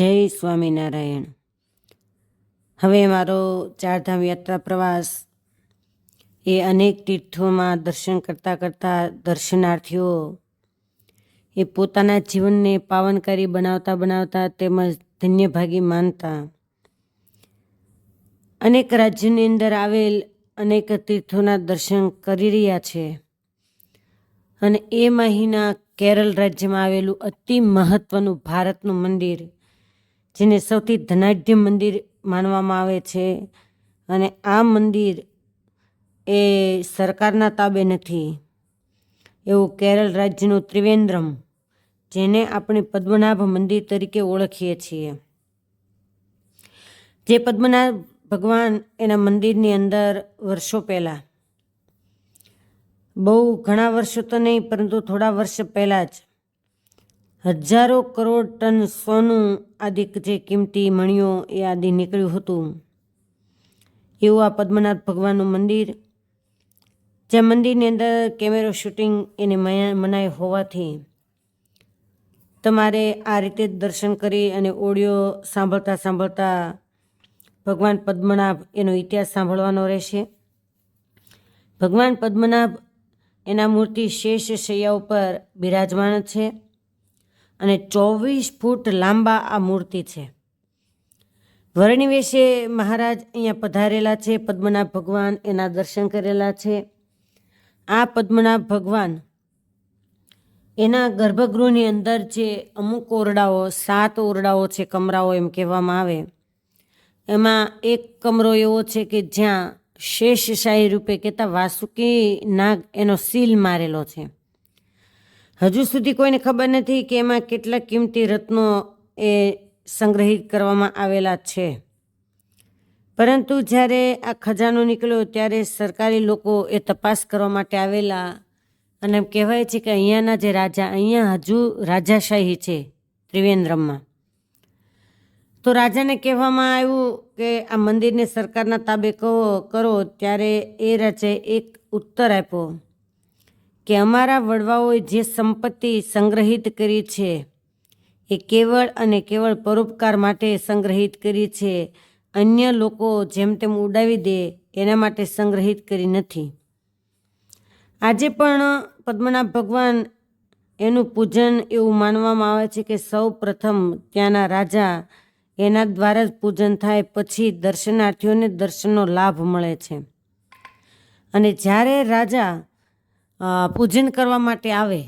જય સ્વામિનારાયણ. હવે મારો ચારધામ યાત્રા પ્રવાસ. એ અનેક તીર્થોમાં દર્શન કરતાં કરતાં દર્શનાર્થીઓ એ પોતાના જીવનને પાવનકારી બનાવતા બનાવતા તેમજ ધન્યભાગી માનતા. અનેક રાજ્યની અંદર આવેલ અનેક તીર્થોના દર્શન કરી રહ્યા છે. અને એ મહિના કેરળ રાજ્યમાં આવેલું અતિ મહત્વનું ભારતનું મંદિર જેને સૌથી ધનાઢ્ય મંદિર માનવામાં આવે છે. અને આ મંદિર એ સરકારના તાબે નથી. એવું કેરળ રાજ્યનું ત્રિવેન્દ્રમ, જેને આપણે પદ્મનાભ મંદિર તરીકે ઓળખીએ છીએ. જે પદ્મનાભ ભગવાન એના મંદિરની અંદર વર્ષો પહેલાં. બહુ ઘણા વર્ષો તો નહીં, પરંતુ થોડા વર્ષ પહેલાં જ હજારો કરોડ ટન સોનું આદિ જે કિંમતી મણિયો એ આદિ નીકળ્યું હતું. એવું આ પદ્મનાભ ભગવાનનું મંદિર, જે મંદિરની અંદર કેમેરો શૂટિંગ એને મનાઈ હોવાથી તમારે આ રીતે જ દર્શન કરી અને ઓડિયો સાંભળતા સાંભળતા ભગવાન પદ્મનાભ એનો ઇતિહાસ સાંભળવાનો રહેશે. ભગવાન પદ્મનાભ એના મૂર્તિ શેષ શૈયા ઉપર બિરાજમાન છે. અને ચોવીસ ફૂટ લાંબા આ મૂર્તિ છે. વર્ણિવેશે મહારાજ અહીંયા પધારેલા છે, પદ્મનાભ ભગવાન એના દર્શન કરેલા છે. આ પદ્મનાભ ભગવાન એના ગર્ભગૃહની અંદર જે અમુક ઓરડાઓ, સાત ઓરડાઓ છે, કમરાઓ એમ કહેવામાં આવે, એમાં એક કમરો એવો છે કે જ્યાં શેષશાહી રૂપે કહેતા વાસુકી નાગ એનો સીલ મારેલો છે. હજુ સુધી કોઈને ખબર નથી કે એમાં કેટલા કિંમતી રત્નો એ સંગ્રહિત કરવામાં આવેલા છે. પરંતુ જ્યારે આ ખજાનો નીકળ્યો ત્યારે સરકારી લોકો એ તપાસ કરવા માટે આવેલા અને એમ કહેવાય છે કે અહીંયાના જે રાજા, અહીંયા હજુ રાજાશાહી છે ત્રિવેન્દ્રમમાં. તો રાજાને કહેવામાં આવ્યું કે આ મંદિરને સરકારના તાબે કહો કરો ત્યારે એ રાજાએ એક ઉત્તર આપ્યો. કે અમારા વડવાઓએ જે સંપત્તિ સંગ્રહિત કરી છે, એ કેવળ અને કેવળ પરોપકાર માટે સંગ્રહિત કરી છે. અન્ય લોકો જેમ તેમ ઉડાવી દે, એના માટે સંગ્રહિત કરી નથી. આજે પણ પદ્મનાભ ભગવાન એનું પૂજન એવું માનવામાં આવે છે કે સૌ પ્રથમ ત્યાંના રાજા એના દ્વારા જ પૂજન થાય, પછી દર્શનાર્થીઓને દર્શનનો લાભ મળે છે. અને જ્યારે રાજા પૂજન કરવા માટે આવે.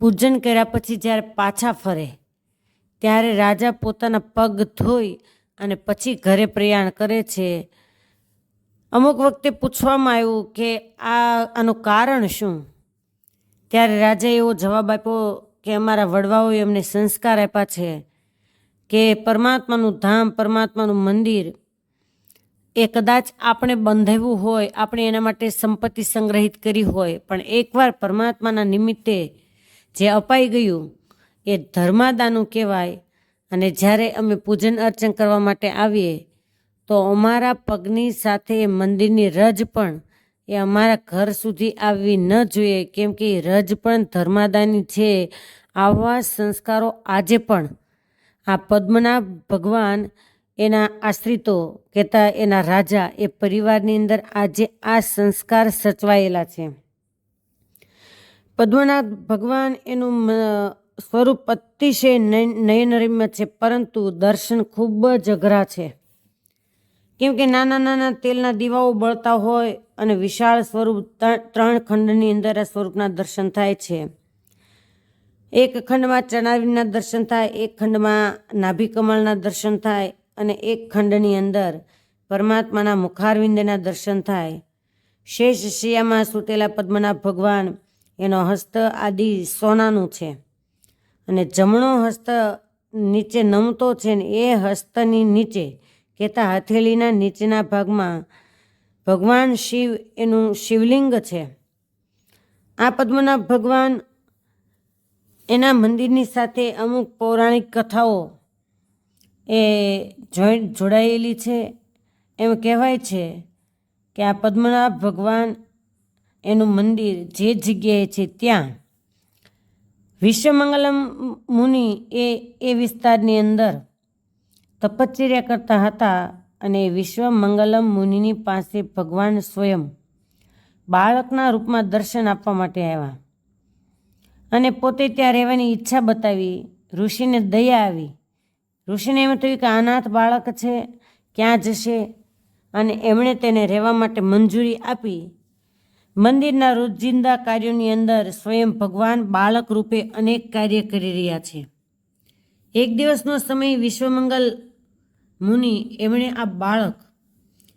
પૂજન કર્યા પછી જ્યારે પાછા ફરે, ત્યારે રાજા પોતાના પગ ધોઈ અને પછી ઘરે પ્રયાણ કરે છે. અમુક વખતે પૂછવામાં આવ્યું કે આ, આનું કારણ શું? ત્યારે રાજાએ એવો જવાબ આપ્યો કે અમારા વડવાઓએ અમને સંસ્કાર આપ્યા છે કે પરમાત્માનું ધામ, પરમાત્માનું મંદિર એ કદાચ આપણે બંધાવ્યું હોય, આપણે એના માટે સંપત્તિ સંગ્રહિત કરી હોય, પણ એકવાર પરમાત્માના નિમિત્તે જે અપાઈ ગયું, એ ધર્માદાનું કહેવાય. અને જ્યારે અમે પૂજન અર્ચન કરવા માટે આવીએ, તો અમારા પગની સાથે એ મંદિરની રજ પણ એ અમારા ઘર સુધી આવવી ન જોઈએ, કેમ કે રજ પણ ધર્માદાની છે. આવા સંસ્કારો આજે પણ આ પદ્મનાભ ભગવાન એના આશ્રિતો કહેતા એના રાજા એ પરિવારની અંદર આજે આ સંસ્કાર સચવાયેલા છે. પદ્મનાથ ભગવાન એનું સ્વરૂપ અતિશય નયનરિમ્ય છે, પરંતુ દર્શન ખૂબ જ અઘરા છે. કેમ કે નાના નાના તેલના દીવાઓ બળતા હોય અને વિશાળ સ્વરૂપ ત્રણ ખંડની અંદર આ સ્વરૂપના દર્શન થાય છે. એક ખંડમાં ચણાવીના દર્શન થાય, એક ખંડમાં નાભી કમળના દર્શન થાય અને એક ખંડની અંદર પરમાત્માના મુખારવિંદના દર્શન થાય. શેષ શિયામાં સૂતેલા પદ્મનાભ ભગવાન એનો હસ્ત આદિ સોનાનું છે. અને જમણો હસ્ત નીચે નમતો છે ને એ હસ્તની નીચે કહેતા હથેળીના નીચેના ભાગમાં ભગવાન શિવ એનું શિવલિંગ છે. આ પદ્મનાભ ભગવાન એના મંદિરની સાથે અમુક પૌરાણિક કથાઓ એ જોઈન્ટ જોડાયેલી છે. એમ કહેવાય છે કે આ પદ્મનાભ ભગવાન એનું મંદિર જે જગ્યાએ છે ત્યાં. વિશ્વમંગલમ મુનિ એ એ વિસ્તારની અંદર તપશ્ચર્યા કરતા હતા અને વિશ્વમંગલમ મુનિની પાસે ભગવાન સ્વયં બાળકના રૂપમાં દર્શન આપવા માટે આવ્યા. અને પોતે ત્યાં રહેવાની ઈચ્છા બતાવી, ઋષિને દયા આવી ઋષિને એમ થયું કે અનાથ બાળક છે, ક્યાં જશે? અને એમણે તેને રહેવા માટે મંજૂરી આપી. મંદિરના રોજિંદા કાર્યોની અંદર સ્વયં ભગવાન બાળક રૂપે અનેક કાર્ય કરી રહ્યા છે. એક દિવસનો સમય વિશ્વમંગલ મુનિ એમણે આ બાળક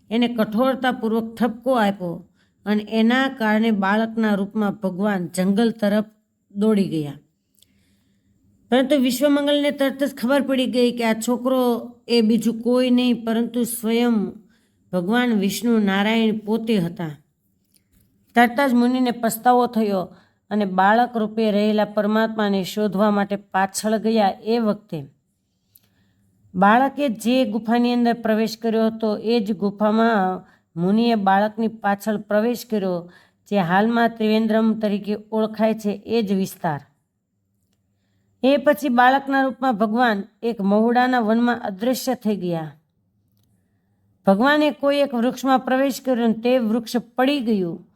એને કઠોરતાપૂર્વક ઠપકો આપ્યો અને એના કારણે બાળકના રૂપમાં ભગવાન જંગલ તરફ દોડી ગયા. પરંતુ વિશ્વમંગલને તરત જ ખબર પડી ગઈ કે આ છોકરો એ બીજું કોઈ નહીં, પરંતુ સ્વયં ભગવાન વિષ્ણુ નારાયણ પોતે હતા. તરત જ મુનિને પસ્તાવો થયો અને બાળક રૂપે રહેલા પરમાત્માને શોધવા માટે પાછળ ગયા એ વખતે. બાળકે જે ગુફાની અંદર પ્રવેશ કર્યો હતો, એ જ ગુફામાં મુનિએ બાળકની પાછળ પ્રવેશ કર્યો, જે હાલમાં ત્રિવેન્દ્રમ તરીકે ઓળખાય છે, એ જ વિસ્તાર. એ પછી બાળકના રૂપમાં ભગવાન એક મહુડાના વનમાં અદૃશ્ય થઈ ગયા. ભગવાને કોઈ એક વૃક્ષમાં પ્રવેશ કર્યો તે વૃક્ષ પડી ગયું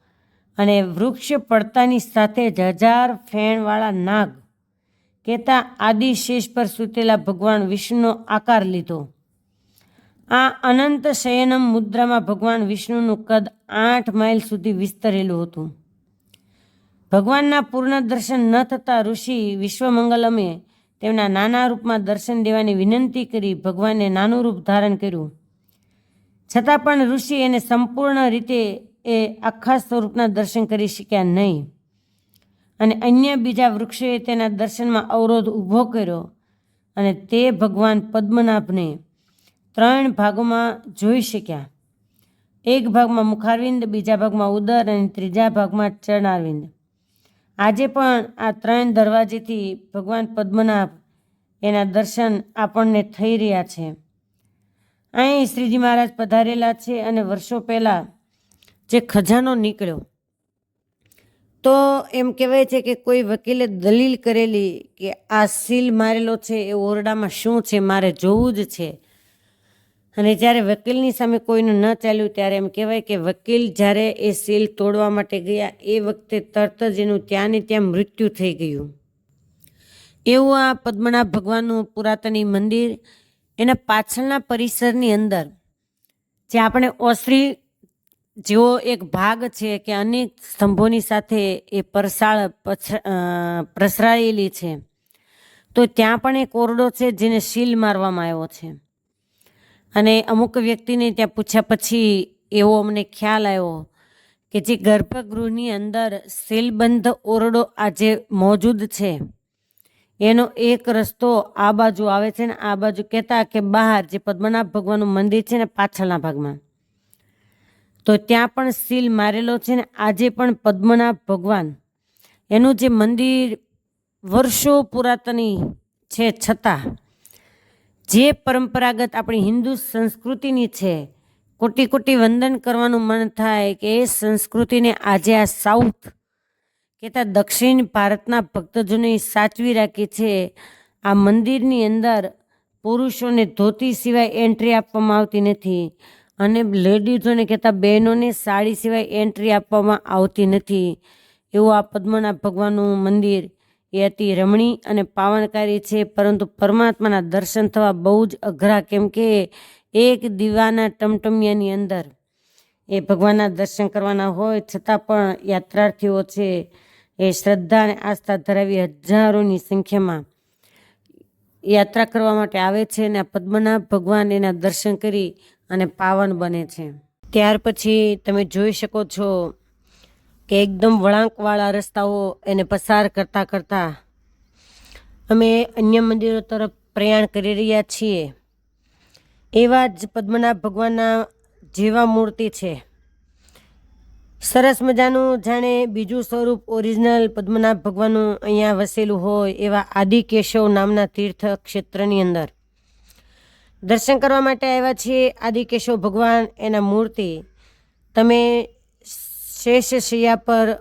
અને વૃક્ષ પડતાની સાથે જ હજાર ફેણવાળા નાગ કહેતા આદિશેષ પર સૂતેલા ભગવાન વિષ્ણુનો આકાર લીધો. આ અનંત શયનમ મુદ્રામાં ભગવાન વિષ્ણુનું કદ આઠ માઇલ સુધી વિસ્તરેલું હતું. ભગવાનના પૂર્ણ દર્શન ન થતાં ઋષિ વિશ્વમંગલમે તેમના નાના રૂપમાં દર્શન દેવાની વિનંતી કરી ભગવાને નાનું રૂપ ધારણ કર્યું. છતાં પણ ઋષિ એને સંપૂર્ણ રીતે એ આખા સ્વરૂપના દર્શન કરી શક્યા નહીં. અને અન્ય બીજા વૃક્ષોએ તેના દર્શનમાં અવરોધ ઊભો કર્યો અને તે ભગવાન પદ્મનાભને ત્રણ ભાગોમાં જોઈ શક્યા. એક ભાગમાં મુખારવિંદ, બીજા ભાગમાં ઉદર અને ત્રીજા ભાગમાં ચરણારવિંદ. આજે પણ આ ત્રણ દરવાજેથી ભગવાન પદ્મનાભ એના દર્શન આપણને થઈ રહ્યા છે. અહીં શ્રીજી મહારાજ પધારેલા છે અને વર્ષો પહેલાં જે ખજાનો નીકળ્યો, તો એમ કહેવાય છે કે કોઈ વકીલે દલીલ કરેલી કે આ સીલ મારેલો છે એ ઓરડામાં શું છે, મારે જોવું જ છે. અને જ્યારે વકીલની સામે કોઈનું ન ચાલ્યું, ત્યારે એમ કહેવાય કે વકીલ જ્યારે એ સીલ તોડવા માટે ગયા, એ વખતે તરત જ એનું ત્યાં ને ત્યાં મૃત્યુ થઈ ગયું. એવું આ પદ્મનાભ ભગવાનનું પુરાતની મંદિર એના પાછળના પરિસરની અંદર જે આપણે ઓસરી જેવો એક ભાગ છે કે અનેક સ્તંભોની સાથે એ પરસાળ પ્રસરાયેલી છે, તો ત્યાં પણ એક ઓરડો છે જેને સીલ મારવામાં આવ્યો છે. અને અમુક વ્યક્તિને ત્યાં પૂછ્યા પછી એવો અમને ખ્યાલ આવ્યો કે જે ગર્ભગૃહની અંદર સીલબંધ ઓરડો આજે મોજૂદ છે. એનો એક રસ્તો આ બાજુ આવે છે ને આ બાજુ કહેતા કે બહાર જે પદ્મનાભ ભગવાનનું મંદિર છે ને પાછળના ભાગમાં. તો ત્યાં પણ સીલ મારેલો છે ને આજે પણ પદ્મનાભ ભગવાન. એનું જે મંદિર વર્ષો પુરાતની છે છતાં જે પરંપરાગત આપણી હિન્દુ સંસ્કૃતિની છે, કોટી કોટી વંદન કરવાનું મન થાય કે એ સંસ્કૃતિને આજે આ સાઉથ કહેતા દક્ષિણ ભારતના ભક્તજનોએ સાચવી રાખી છે. આ મંદિરની અંદર પુરુષોને ધોતી સિવાય એન્ટ્રી આપવામાં આવતી નથી અને લેડીઝોને કહેતા બહેનોને સાડી સિવાય એન્ટ્રી આપવામાં આવતી નથી. એવું આ પદ્મનાભ ભગવાનનું મંદિર એ અતિ રમણીય અને પાવનકારી છે, પરંતુ પરમાત્માના દર્શન થવા બહુ જ અઘરા, કેમ કે એક દીવાના ટમટમિયાની અંદર એ ભગવાનના દર્શન કરવાના હોય, છતાં પણ યાત્રાર્થીઓ છે એ શ્રદ્ધા અને આસ્થા ધરાવી હજારોની સંખ્યામાં યાત્રા કરવા માટે આવે છે અને પદ્મનાભ ભગવાન એના દર્શન કરી અને પાવન બને છે. ત્યાર પછી તમે જોઈ શકો છો કે એકદમ વળાંકવાળા રસ્તાઓ એને પસાર કરતાં કરતાં અમે અન્ય મંદિરો તરફ પ્રયાણ કરી રહ્યા છીએ. એવા જ પદ્મનાભ ભગવાનના જેવા મૂર્તિ છે. સરસ મજાનું જાણે બીજું સ્વરૂપ ઓરિજિનલ પદ્મનાભ ભગવાનનું અહીંયા વસેલું હોય એવા આદિકેશવ નામના તીર્થ ક્ષેત્રની અંદર. દર્શન કરવા માટે આવ્યા છીએ આદિકેશવ ભગવાન એના મૂર્તિ. તમે શેષ શૈયા પર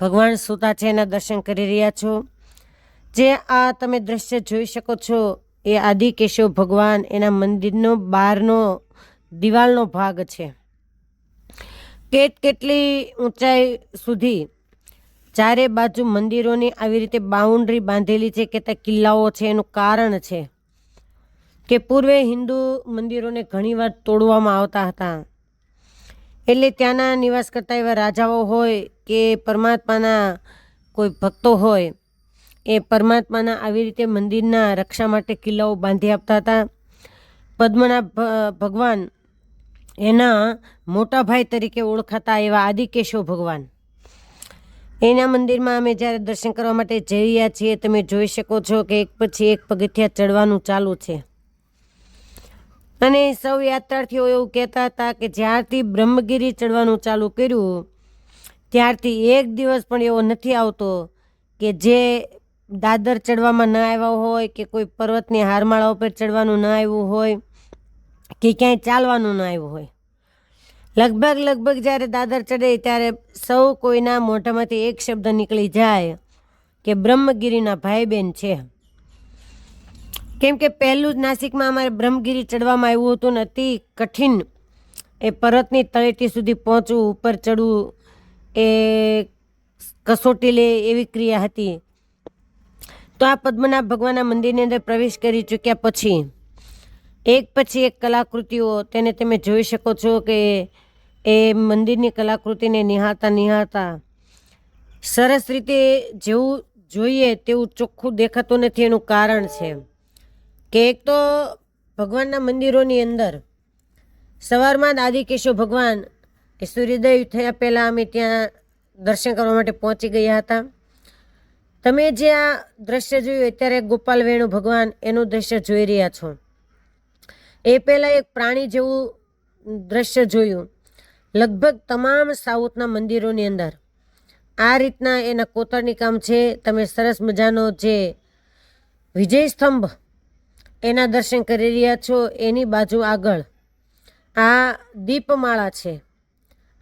ભગવાન સૂતા છે એના દર્શન કરી રહ્યા છો. જે આ તમે દ્રશ્ય જોઈ શકો છો એ આદિકેશવ ભગવાન એના મંદિરનો બહારનો દિવાલનો ભાગ છે. કેટ કેટલી ઊંચાઈ સુધી ચારે બાજુ મંદિરોની આવી રીતે બાઉન્ડ્રી બાંધેલી છે કે તે કિલ્લાઓ છે એનું કારણ છે કે પૂર્વે હિન્દુ મંદિરોને ઘણીવાર તોડવામાં આવતા હતા. એટલે ત્યાંના નિવાસ કરતા એવા રાજાઓ હોય કે પરમાત્માના કોઈ ભક્તો હોય, એ પરમાત્માના આવી રીતે મંદિરના રક્ષા માટે કિલ્લાઓ બાંધી આપતા હતા. પદ્મનાભ ભગવાન એના મોટા ભાઈ તરીકે ઓળખાતા એવા આદિકેશવ ભગવાન. એના મંદિરમાં અમે જ્યારે દર્શન કરવા માટે જઈ રહ્યા છીએ, તમે જોઈ શકો છો કે એક પછી એક પગથિયા ચડવાનું ચાલુ છે. અને સૌ યાત્રાર્થીઓ એવું કહેતા હતા કે જ્યારથી બ્રહ્મગીરી ચડવાનું ચાલુ કર્યું, ત્યારથી એક દિવસ પણ એવો નથી આવતો કે જે દાદર ચડવામાં ન આવ્યા હોય, કે કોઈ પર્વતની હારમાળા ઉપર ચડવાનું ન આવ્યું હોય, કે ક્યાંય ચાલવાનું ન આવ્યું હોય. લગભગ લગભગ જ્યારે દાદર ચડે ત્યારે સૌ કોઈના મોઢામાંથી એક શબ્દ નીકળી જાય કે બ્રહ્મગીરીના ભાઈ બહેન છે. કેમ કે પહેલું જ નાસિકમાં અમારે બ્રહ્મગીરી ચડવામાં આવ્યું હતું ને અતિ કઠિન. એ પરતની તળેટી સુધી પહોંચવું, ઉપર ચડવું, એ કસોટી લે એવી ક્રિયા હતી. તો આ પદ્મનાભ ભગવાનના મંદિરની અંદર પ્રવેશ કરી ચૂક્યા પછી, એક પછી એક કલાકૃતિઓ તેને તમે જોઈ શકો છો કે એ મંદિરની કલાકૃતિને નિહાળતા નિહાળતા સરસ રીતે જેવું જોઈએ તેવું ચોખ્ખું દેખાતું નથી એનું કારણ છે. કે એક તો ભગવાનના મંદિરોની અંદર સવારમાં જ આદિકેશવ ભગવાન, એ સૂર્યોદય થયા પહેલાં અમે ત્યાં દર્શન કરવા માટે પહોંચી ગયા હતા. તમે જે આ દ્રશ્ય જોયું, અત્યારે ગોપાલ વેણુ ભગવાન એનું દ્રશ્ય જોઈ રહ્યા છો. એ પહેલાં એક પ્રાણી જેવું દ્રશ્ય જોયું, લગભગ તમામ સાઉથના મંદિરોની અંદર. આ રીતના એના કોતરણી કામ છે. તમે સરસ મજાનો જે વિજય સ્તંભ એના દર્શન કરી રહ્યા છો, એની બાજુ આગળ. આ દીપમાળા છે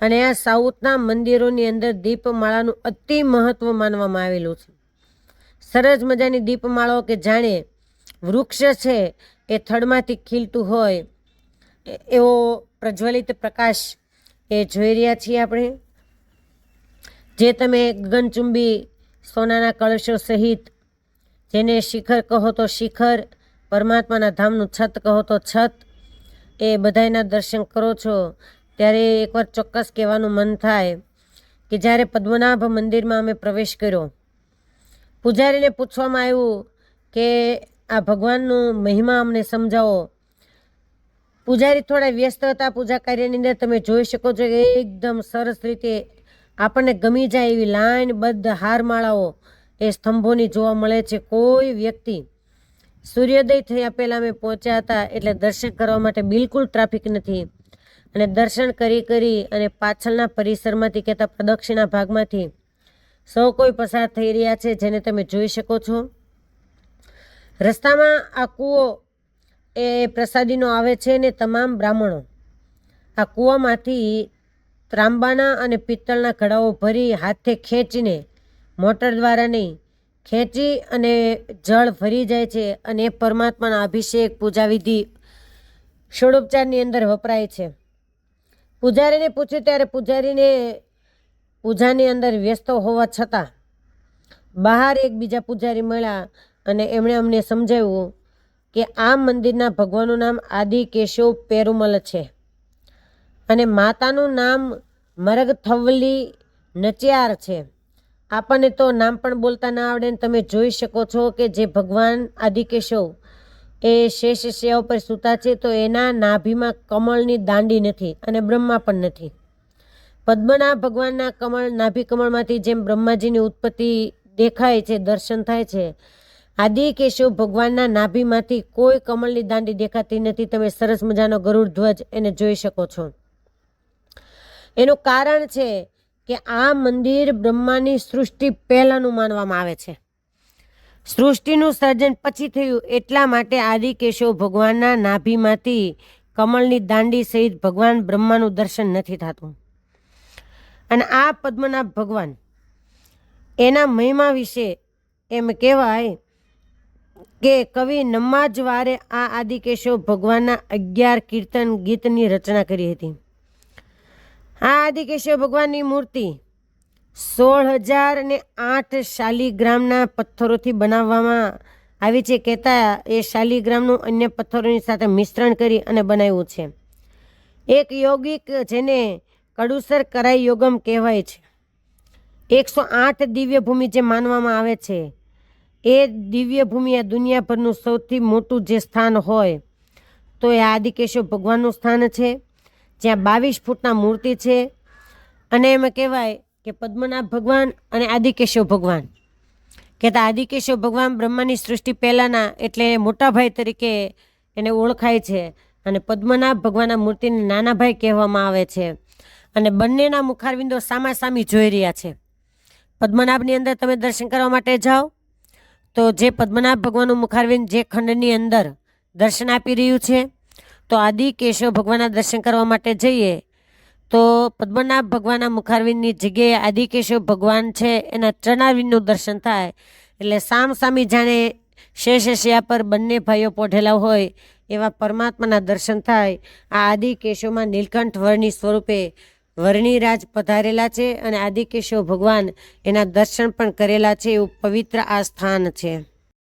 અને આ સાઉથના મંદિરોની અંદર દીપમાળાનું અતિ મહત્વ માનવામાં આવેલું છે. સરસ મજાની દીપમાળાઓ કે જાણે વૃક્ષ છે, એ થડમાંથી ખીલતું હોય એવો પ્રજ્વલિત પ્રકાશ એ જોઈ રહ્યા છીએ આપણે. જે તમે ગગનચુંબી સોનાના કળશો સહિત જેને શિખર કહો તો શિખર પરમાત્માના ધામનું છત કહો તો છત એ બધાયના દર્શન કરો છો. ત્યારે એકવાર ચોક્કસ કહેવાનું મન થાય કે જ્યારે પદ્મનાભ મંદિરમાં અમે પ્રવેશ કર્યો, પૂજારીને પૂછવામાં આવ્યું કે આ ભગવાનનું મહિમા અમને સમજાવો. પૂજારી થોડા વ્યસ્ત હતા, પૂજા કાર્યની અંદર તમે જોઈ શકો છો કે એકદમ સરસ રીતે આપણને ગમી જાય એવી લાઈન, બદ્ધ હારમાળાઓ એ સ્તંભોની જોવા મળે છે. કોઈ વ્યક્તિ સૂર્યોદય થયા પહેલાં અમે પહોંચ્યા હતા એટલે દર્શન કરવા માટે બિલકુલ ટ્રાફિક નથી. અને દર્શન કરી કરી અને પાછળના પરિસરમાંથી કહેતા પ્રદક્ષિણા ભાગમાંથી સૌ કોઈ પસાર થઈ રહ્યા છે જેને તમે જોઈ શકો છો. રસ્તામાં આ કૂવો એ પ્રસાદીનો આવે છે ને તમામ બ્રાહ્મણો. આ કૂવામાંથી ત્રાંબાના અને પિત્તળના ઘડાઓ ભરી હાથે ખેંચીને મોટર દ્વારા નહીં ખેંચી અને જળ ભરી જાય છે અને એ પરમાત્માના અભિષેક પૂજા વિધિ ષોડોપચારની અંદર વપરાય છે. પૂજારીને પૂછ્યું ત્યારે પૂજારીને પૂજાની અંદર વ્યસ્ત હોવા છતાં બહાર એક બીજા પૂજારી મળ્યા અને એમણે અમને સમજાવ્યું કે આ મંદિરના ભગવાનનું નામ આદિ કેશવ પેરુમલ છે અને માતાનું નામ મરગથવલી નચિયાર છે. આપણને તો નામ પણ બોલતા ના આવડે ને તમે જોઈ શકો છો કે જે ભગવાન આદિકેશવ એ શેષ સેવા ઉપર સૂતા છે, તો એના નાભીમાં કમળની દાંડી નથી અને બ્રહ્મા પણ નથી. પદ્મના ભગવાનના કમળ, નાભી કમળમાંથી જેમ બ્રહ્માજીની ઉત્પત્તિ દેખાય છે, દર્શન થાય છે આદિ કેશવ ભગવાનના નાભીમાંથી કોઈ કમળની દાંડી દેખાતી નથી. તમે સરસ મજાનો ગરુડ ધ્વજ એને જોઈ શકો છો. એનું કારણ છે કે આ મંદિર બ્રહ્માની સૃષ્ટિ પહેલાંનું માનવામાં આવે છે. સૃષ્ટિનું સર્જન પછી થયું એટલા માટે આદિકેશવ ભગવાનના નાભીમાંથી કમળની દાંડી સહિત ભગવાન બ્રહ્માનું દર્શન નથી થતું. અને આ પદ્મનાભ ભગવાન, એના મહિમા વિશે એમ કહેવાય કે કવિ નમાજવારે આ આદિકેશવ ભગવાનના અગિયાર કીર્તન ગીતની રચના કરી હતી. આ આદિકેશવ ભગવાનની મૂર્તિ સોળ હજાર ને આઠ શાલિગ્રામના પથ્થરોથી બનાવવામાં આવી છે. કહેતા એ શાલિગ્રામનું અન્ય પથ્થરોની સાથે મિશ્રણ કરી અને બનાવ્યું છે. એક યોગિક જેને કડુસર કરાઈ યોગમ કહેવાય છે. એકસો આઠ દિવ્ય ભૂમિ જે માનવામાં આવે છે, એ દિવ્ય ભૂમિ આ દુનિયાભરનું સૌથી મોટું જે સ્થાન હોય, તો એ આદિકેશવ ભગવાનનું સ્થાન છે. જ્યાં બાવીસ ફૂટના મૂર્તિ છે. અને એમાં કહેવાય કે પદ્મનાભ ભગવાન અને આદિકેશવ ભગવાન. કહેતા આદિકેશવ ભગવાન બ્રહ્માની સૃષ્ટિ પહેલાંના એટલે મોટા ભાઈ તરીકે એને ઓળખાય છે. અને પદ્મનાભ ભગવાનના મૂર્તિને નાના ભાઈ કહેવામાં આવે છે. અને બંનેના મુખારવિંદો સામાસામી જોઈ રહ્યા છે. પદ્મનાભની અંદર તમે દર્શન કરવા માટે જાઓ. તો જે પદ્મનાભ ભગવાનનું મુખારવિંદ જે ખંડની અંદર દર્શન આપી રહ્યું છે. તો આદિ કેશવ ભગવાનના દર્શન કરવા માટે જઈએ, તો પદ્મનાભ ભગવાનના મુખારવિંદની જગ્યાએ આદિકેશવ ભગવાન છે, એના ચરણારવિંદનું દર્શન થાય. એટલે સામ સામી જાણે શેષશિયા પર બંને ભાઈઓ પોઢેલા હોય એવા પરમાત્માના દર્શન થાય. આ આદિકેશવમાં નીલકંઠ વર્ણી સ્વરૂપે વર્ણિરાજ પધારેલા છે અને આદિકેશવ ભગવાન એના દર્શન પણ કરેલા છે એવું પવિત્ર આ સ્થાન છે.